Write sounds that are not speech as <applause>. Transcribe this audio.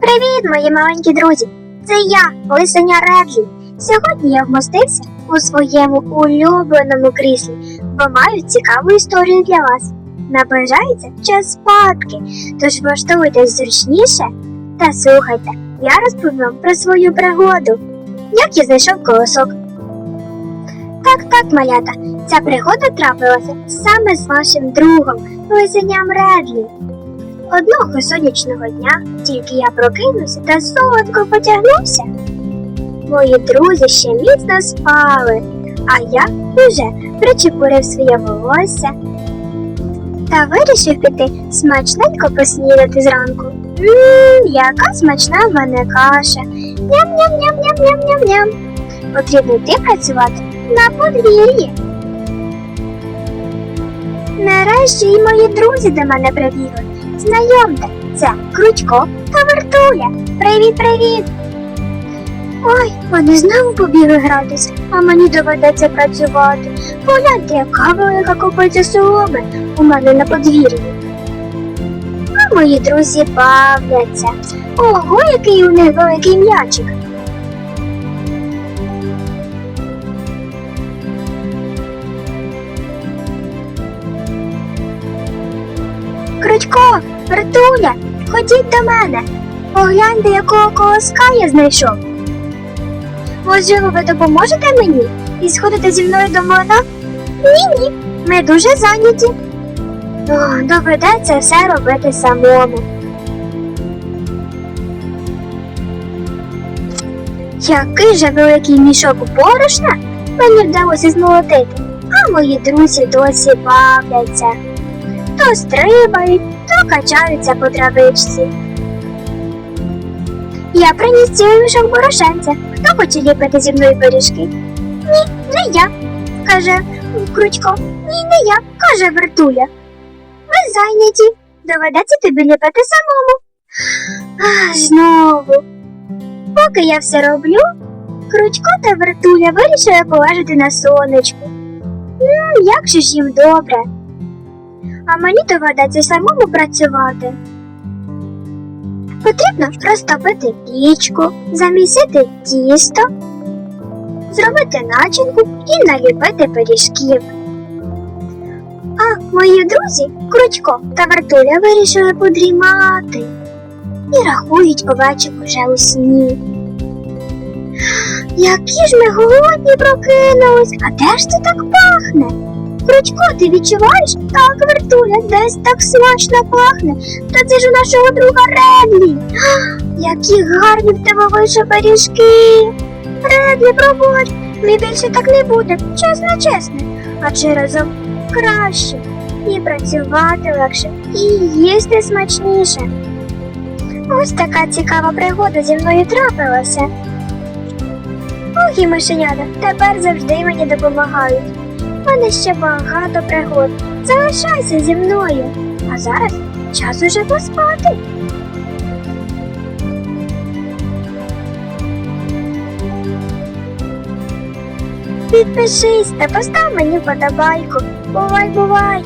Привіт, мої маленькі друзі! Це я, лисеня Редлі. Сьогодні я вмостився у своєму улюбленому кріслі, бо маю цікаву історію для вас. Наближається час спадки, тож влаштуйтесь зручніше та слухайте, я розповім про свою пригоду, як я знайшов колосок. Так, так, малята, ця пригода трапилася саме з вашим другом, лисеням Редлі. Одного сонячного дня тільки я прокинувся та солодко потягнувся. Мої друзі ще міцно спали, а я уже причепурив своє волосся та вирішив піти смачненько поснідати зранку. Ммм, яка смачна в мене каша. Ням-ням-ням-ням-ням-ням-ням. Потрібно йти працювати на подвір'ї. Нарешті і мої друзі до мене прибігли. Знайомте, це Кручко та Вертуля. Привіт, привіт! Ой, вони знову побігли гратись, а мені доведеться працювати. Погляньте, яка велика копиця соломи у мене на подвір'ї. А мої друзі бавляться. Ого, який у них великий м'ячик. Кручко, Вертуля, ходіть до мене. Погляньте, якого колоска я знайшов. Можливо, ви допоможете мені і сходите зі мною до млина? Ні, ні, ми дуже зайняті. О, доведеться все робити самому. Який же великий мішок борошна мені вдалося змолотити, а мої друзі досі бавляться. То стрибають, то качаються по травичці. Я приніс цілий мішок борошенця. Хто хоче ліпити зі мною пиріжки? Ні, не я, каже Кручко. Ні, не я, каже Вертуля. Ви зайняті. Доведеться тобі ліпити самому. Ах, знову. Поки я все роблю, Кручко та Вертуля вирішили полежати на сонечку. М, як же ж їм добре. А мені доведеться самому працювати. Потрібно розтопити пічку, замісити тісто, зробити начинку і наліпити пиріжків. А мої друзі Кручко та Вартуля вирішили подрімати і рахують овечок уже у сні. Які ж ми голодні прокинулись, а де ж це так пахне? Кручко, ти відчуваєш? Так, Вертуля, десь так смачно пахне. Та це ж у нашого друга Редлі. <gasps> Які гарні в тебе вийшли пиріжки. Редлі, пробуй, ми більше так не буде, чесно, чесно. А разом краще. І працювати легше, і їсти смачніше. Ось така цікава пригода зі мною трапилася. Ох і мишенята, тепер завжди мені допомагають. Мене ще багато пригод. Залишайся зі мною. А зараз час уже поспати. Підпишись та постав мені подобайку. Бувай, бувай!